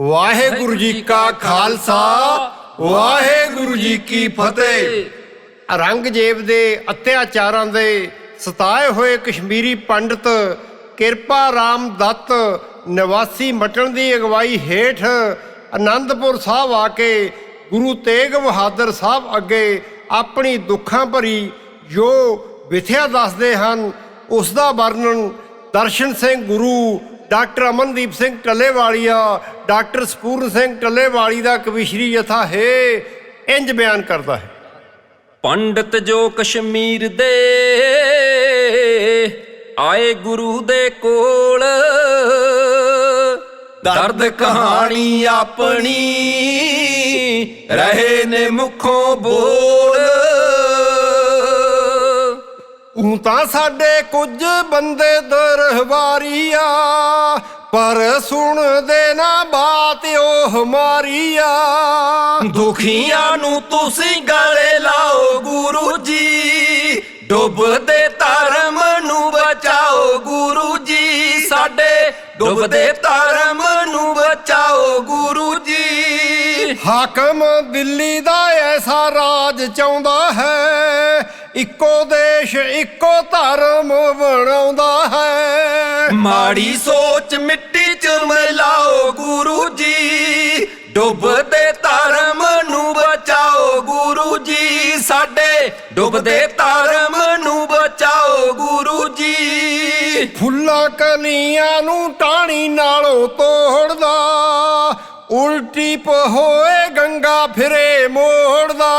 ਵਾਹਿਗੁਰੂ ਜੀ ਕਾ ਖਾਲਸਾ, ਵਾਹਿਗੁਰੂ ਜੀ ਕੀ ਫਤਿਹ। ਔਰੰਗਜ਼ੇਬ ਦੇ ਅਤਿਆਚਾਰਾਂ ਦੇ ਸਤਾਏ ਹੋਏ ਕਸ਼ਮੀਰੀ ਪੰਡਤ ਕਿਰਪਾ ਰਾਮ ਦੱਤ ਨਿਵਾਸੀ ਮਟਣ ਦੀ ਅਗਵਾਈ ਹੇਠ ਆਨੰਦਪੁਰ ਸਾਹਿਬ ਆ ਕੇ ਗੁਰੂ ਤੇਗ ਬਹਾਦਰ ਸਾਹਿਬ ਅੱਗੇ ਆਪਣੀ ਦੁੱਖਾਂ ਭਰੀ ਜੋ ਵਿਥਿਆ ਦੱਸਦੇ ਹਨ, ਉਸ ਦਾ ਵਰਣਨ ਦਰਸ਼ਨ ਸਿੰਘ ਗੁਰੂ ਡਾਕਟਰ ਅਮਨਦੀਪ ਸਿੰਘ ਟੱਲੇਵਾਲੀਆ ਡਾਕਟਰ ਸਪੂਰਨ ਸਿੰਘ ਟੱਲੇਵਾਲੀ ਦਾ ਕਵਿਸ਼ਰੀ ਜਥਾ ਹੈ ਇੰਜ ਬਿਆਨ ਕਰਦਾ ਹੈ। ਪੰਡਤ ਜੋ ਕਸ਼ਮੀਰ ਦੇ ਆਏ ਗੁਰੂ ਦੇ ਕੋਲ ਦਰਦ ਕਹਾਣੀ ਆਪਣੀ ਰਹੇ ਨੇ ਮੁਖੋਂ ਬੋਲ। ਉਹ ਤਾਂ ਸਾਡੇ ਕੁਝ ਬੰਦੇ ਦਰਬਾਰੀਆ ਪਰ ਸੁਣਦੇ ਨਾ ਬਾਤ ਉਹ ਮਾਰੀਆ। ਦੁਖੀਆਂ ਨੂੰ ਤੁਸੀਂ ਗਲੇ ਲਾਓ ਗੁਰੂ ਜੀ। ਡੁੱਬਦੇ ਧਰਮ ਨੂੰ ਬਚਾਓ ਗੁਰੂ ਜੀ। ਸਾਡੇ ਡੁੱਬਦੇ ਧਰਮ ਨੂੰ ਬਚਾਓ ਗੁਰੂ ਜੀ। ਹਾਕਮ ਦਿੱਲੀ ਦਾ ਐਸਾ ਰਾਜ ਚਾਹੁੰਦਾ ਹੈ। ਇੱਕੋ ਦੇਸ਼ ਇੱਕੋ ਧਰਮ ਬਣਾਉਂਦਾ ਹੈ। ਮਾੜੀ ਸੋਚ ਮਿੱਟੀ ਚ ਮਿਲਾਓ ਗੁਰੂ ਜੀ। ਡੁੱਬਦੇ ਧਰਮ ਨੂੰ ਬਚਾਓ ਗੁਰੂ ਜੀ। ਸਾਡੇ ਡੁੱਬਦੇ ਧਰਮ ਨੂੰ ਬਚਾਓ ਗੁਰੂ ਜੀ। ਫੁੱਲਾਂ ਕਲੀਆਂ ਨੂੰ ਟਾਣੀ ਨਾਲੋਂ ਤੋੜਦਾ। ਉਲਟੀ ਪਹੋਏ ਗੰਗਾ ਫਿਰੇ ਮੋੜਦਾ।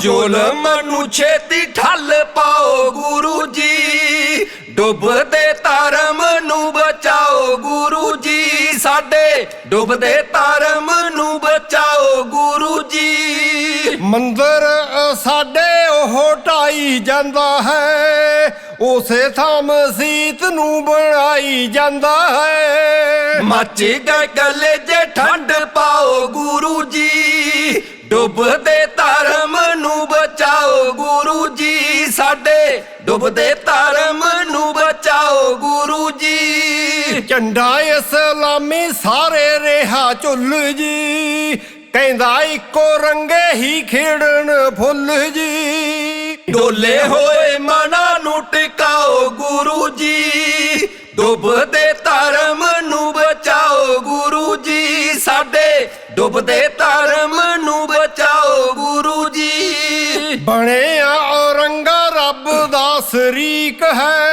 ਜ਼ੁਲਮ ਨੂੰ ਛੇਤੀ ਠੱਲ ਪਾਓ ਗੁਰੂ ਜੀ। ਡੁੱਬਦੇ ਡੁੱਬਦੇ ਧਰਮ ਨੂੰ ਬਚਾਓ ਗੁਰੂ ਜੀ। ਮੰਦਰ ਸਾਡੇ ਉਹ ਢਾਈ ਜਾਂਦਾ ਹੈ ਉਸੇ ਥਾਂ ਮਸੀਤ ਨੂੰ ਬਣਾਈ ਜਾਂਦਾ ਹੈ। ਮੱਚ ਗਏ ਗਲੇ ਜੇ ਠੰਡ ਪਾਓ ਗੁਰੂ ਜੀ। ਡੁੱਬਦੇ ਧਰਮ ਨੂੰ ਬਚਾਓ ਗੁਰੂ ਜੀ। ਸਾਡੇ ਡੁੱਬਦੇ ਧਰਮ ਝੰਡਾ ਇਸਲਾਮੀ ਸਾਰੇ ਰਿਹਾ ਝੁੱਲ ਜੀ। ਕਹਿੰਦਾ ਇੱਕੋ ਰੰਗੇ ਹੀ ਖੇੜਨ ਫੁੱਲ ਜੀ। ਡੋਲੇ ਹੋਏ ਮਨਾਂ ਨੂੰ ਟਿਕਾਓ ਗੁਰੂ ਜੀ। ਡੁੱਬਦੇ ਧਰਮ ਨੂੰ ਬਚਾਓ ਗੁਰੂ ਜੀ। ਸਾਡੇ ਡੁੱਬਦੇ ਧਰਮ ਨੂੰ ਬਚਾਓ ਗੁਰੂ ਜੀ। ਬਣਿਆ ਔਰੰਗਾ ਰੱਬ ਦਾ ਸ਼ਰੀਕ ਹੈ।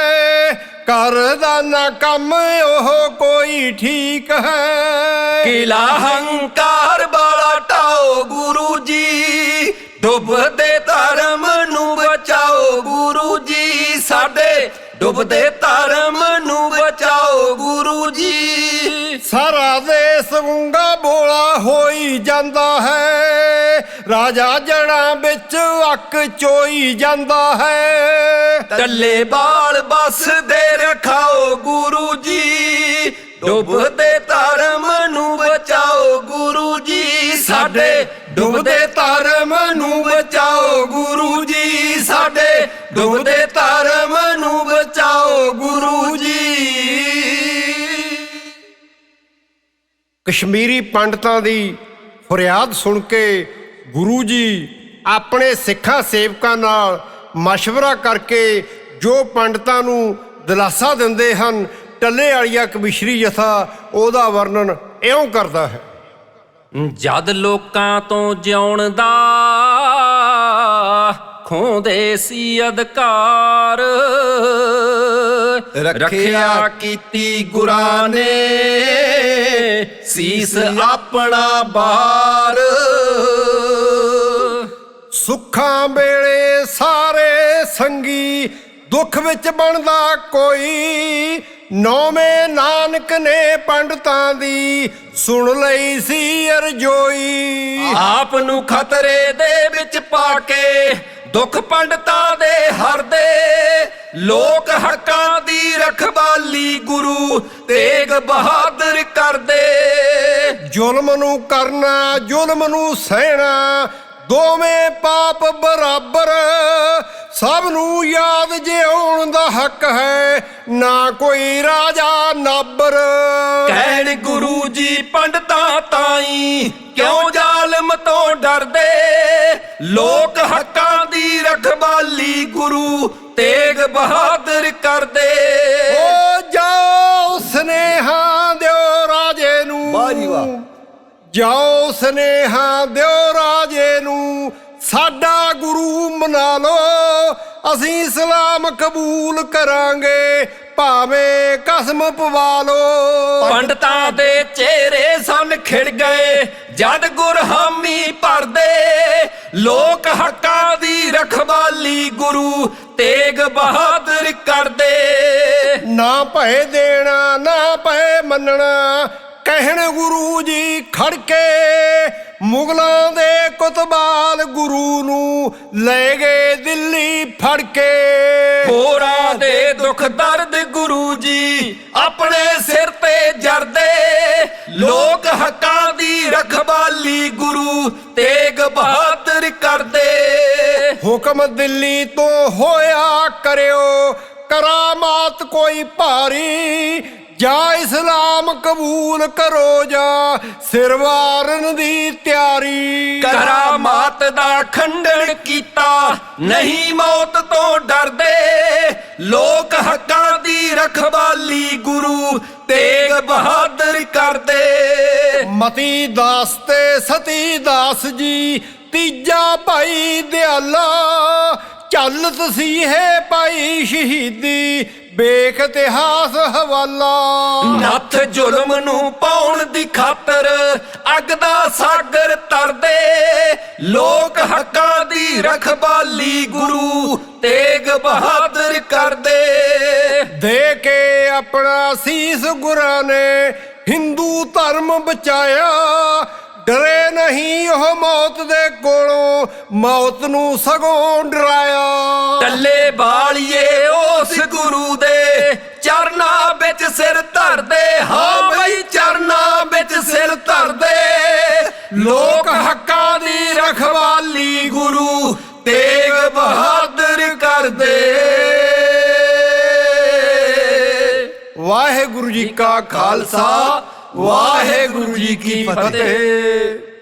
ਕਰਦਾ ਨਾ ਕੰਮ ਉਹ ਕੋਈ ਠੀਕ ਹੈ। ਕਿਲਾ ਹੰਕਾਰ ਵਾਲਾ ਟਾਓ ਗੁਰੂ ਜੀ, ਡੁੱਬਦੇ ਧਰਮ ਨੂੰ ਬਚਾਓ ਗੁਰੂ ਜੀ, ਸਾਡੇ ਡੁੱਬਦੇ ਧਰਮ ਨੂੰ ਬਚਾਓ ਗੁਰੂ ਜੀ। ਸਾਰਾ ਦੇਸ ਗੂੰਗਾ ਬੋਲਾ ਹੋਈ ਜਾਂਦਾ ਹੈ। ਰਾਜਾ ਜਣਾ ਵਿੱਚ ਅੱਕ ਚੋਈ ਜਾਂਦਾ ਹੈ। ਟੱਲੇ ਬਾਲ ਬਸ ਦੇ ਰਖਾਓ ਗੁਰੂ ਜੀ। ਡੁੱਬਦੇ ਧਰਮ ਨੂੰ ਬਚਾਓ ਗੁਰੂ ਜੀ। ਸਾਡੇ ਡੁੱਬਦੇ ਧਰਮ ਨੂੰ ਬਚਾਓ ਗੁਰੂ ਜੀ। ਸਾਡੇ ਡੁੱਬਦੇ ਧਰਮ ਨੂੰ ਕਸ਼ਮੀਰੀ ਪੰਡਤਾਂ ਦੀ ਫਰਿਆਦ ਸੁਣ ਕੇ ਗੁਰੂ ਜੀ ਆਪਣੇ ਸਿੱਖਾਂ ਸੇਵਕਾਂ ਨਾਲ مشਵਰਾ ਕਰਕੇ ਜੋ ਪੰਡਤਾਂ ਨੂੰ ਦਿਲਾਸਾ ਦਿੰਦੇ ਹਨ ਟੱਲੇ ਵਾਲੀਆ ਕਮਿਸ਼ਰੀ ਜਥਾ ਉਹਦਾ ਵਰਣਨ ਇਉਂ ਕਰਦਾ ਹੈ। ਜਦ ਲੋਕਾਂ ਤੋਂ ਜਿਉਣ ਦਾ ਖੋਂਦੇ ਸੀ ਅਧਿਕਾਰ। ਰੱਖਿਆ ਕੀਤੀ ਗੁਰਾਂ ਨੇ ਸੀਸ ਆਪਣਾ ਬਾਰ। ਸੁੱਖਾਂ ਵੇਲੇ ਸਾਰੇ ਸੰਗੀ ਦੁੱਖ ਵਿੱਚ ਬਣਦਾ ਕੋਈ। ਨੌਵੇਂ ਨਾਨਕ ਨੇ ਪੰਡਤਾਂ ਦੀ ਸੁਣ ਲਈ ਸੀ ਅਰਜੋਈ। ਆਪ ਨੂੰ ਖਤਰੇ ਦੇ ਵਿੱਚ ਪਾ ਕੇ ਦੁੱਖ ਪੰਡਤਾਂ ਦੇ ਹਰਦੇ ਲੋਕ ਹੱਕਾਂ ਦੀ ਰਖਵਾਲੀ ਗੁਰੂ ਤੇਗ ਬਹਾਦਰ ਕਰਦੇ ਜ਼ੁਲਮ ਨੂੰ ਕਰਨਾ ਜ਼ੁਲਮ ਨੂੰ ਸਹਿਣਾ ਦੋਵੇਂ ਪਾਪ ਬਰਾਬਰ। ਸਭ ਨੂੰ ਯਾਦ ਜਿਉਣ ਦਾ ਹੱਕ ਹੈ ਨਾ ਕੋਈ ਰਾਜਾ ਨਾਬਰ। ਕਹਿਣ ਗੁਰੂ ਜੀ ਪੰਡਤਾਂ ਤਾਈ ਕਿਉਂ ਜ਼ਾਲਮ ਤੋਂ ਡਰਦੇ? ਲੋਕ ਹੱਕਾਂ ਦੀ ਰਖਵਾਲੀ ਗੁਰੂ ਤੇਗ ਬਹਾਦਰ ਕਰਦੇ। ਜਾਓ ਸਨੇਹਾ ਦਿਓ ਰਾਜੇ ਨੂੰ ਸਾਡਾ ਗੁਰੂ ਮਨਾ ਲਓ। ਅਸੀਂ ਇਸਲਾਮ ਕਬੂਲ ਕਰਾਂਗੇ ਭਾਵੇਂ ਕਸਮ ਪਵਾ ਲਓ। ਪੰਡਤਾਂ ਦੇ ਚਿਹਰੇ ਸਨ ਖਿੜ ਗਏ ਜਦ ਗੁਰਹਾਮੀ ਭਰਦੇ। ਲੋਕ ਹੱਕਾਂ ਦੀ ਰਖਵਾਲੀ ਗੁਰੂ ਤੇਗ ਬਹਾਦਰ ਕਰਦੇ। ਨਾ ਭਏ ਦੇਣਾ ਨਾ ਭਏ ਮੰਨਣਾ ਕਹਿਣ ਗੁਰੂ ਜੀ ਖੜਕੇ ਮੁਗਲਾਂ ਦੇ ਕੁਤਬਾਲ ਗੁਰੂ ਨੂੰ ਲੈ ਗਏ ਦਿੱਲੀ ਫੜ ਕੇ ਹੋਰਾਂ ਦੇ ਦੁੱਖ ਦਰਦ ਗੁਰੂ ਜੀ ਆਪਣੇ ਸਿਰ ਤੇ ਜਰਦੇ। ਲੋਕ ਹੱਕਾਂ ਦੀ ਰਖਵਾਲੀ ਗੁਰੂ ਤੇਗ ਬਹਾਦਰ ਕਰਦੇ। ਹੁਕਮ ਦਿੱਲੀ ਤੋਂ ਹੋਇਆ ਕਰਿਓ ਕਰਾਮਾਤ ਕੋਈ ਭਾਰੀ ਜਾਂ ਇਸਲਾਮ ਕਬੂਲ ਕਰੋ ਜਾਂ ਸਿਰ ਵਾਰਨ ਦੀ ਤਿਆਰੀ। ਕਰਾਮਾਤ ਦਾ ਖੰਡਨ ਕੀਤਾ ਨਹੀਂ ਮੌਤ ਤੋਂ ਡਰਦੇ। ਲੋਕ ਹੱਕਾਂ ਦੀ ਰਖਵਾਲੀ ਗੁਰੂ ਤੇਗ ਬਹਾਦਰ ਕਰਦੇ। ਮਤੀ ਦਾਸ ਤੇ ਸਤੀ ਦਾਸ ਜੀ ਤੀਜਾ ਭਾਈ ਦਿਆਲਾ। ਚੱਲ ਤਸੀਹੇ ਪਾਈ ਸ਼ਹੀਦੀ ਵੇਖ ਇਤਿਹਾਸ ਹਵਾਲਾ। ਨੱਥ ਜ਼ੁਲਮ ਨੂੰ ਪਾਉਣ ਦੀ ਖਾਤਰ ਅੱਗ ਦਾ ਸਾਗਰ ਤਰਦੇ। ਲੋਕ ਹੱਕਾਂ ਦੀ ਰਖਵਾਲੀ ਗੁਰੂ ਤੇਗ ਬਹਾਦਰ ਕਰਦੇ। ਦੇ ਕੇ ਆਪਣਾ ਸੀਸ ਗੁਰਾਂ ਨੇ ਹਿੰਦੂ ਧਰਮ ਬਚਾਇਆ। ਡਰੇ ਨਹੀਂ ਉਹ ਮੌਤ ਦੇ ਕੋਲੋਂ ਮੌਤ ਨੂੰ ਸਗੋਂ ਡਰਾਇਆ। ਟੱਲੇ ਬਾਲੀਏ ਸਿਰ ਧਰਦੇ, ਹਾਂ ਬਈ ਚਰਨਾਂ ਵਿੱਚ ਸਿਰ ਧਰਦੇ। ਲੋਕ ਹੱਕਾਂ ਦੀ ਰਖਵਾਲੀ ਗੁਰੂ ਤੇਗ ਬਹਾਦਰ ਕਰਦੇ। ਵਾਹਿਗੁਰੂ ਜੀ ਕਾ ਖਾਲਸਾ, ਵਾਹਿਗੁਰੂ ਜੀ ਕੀ ਫਤਿਹ।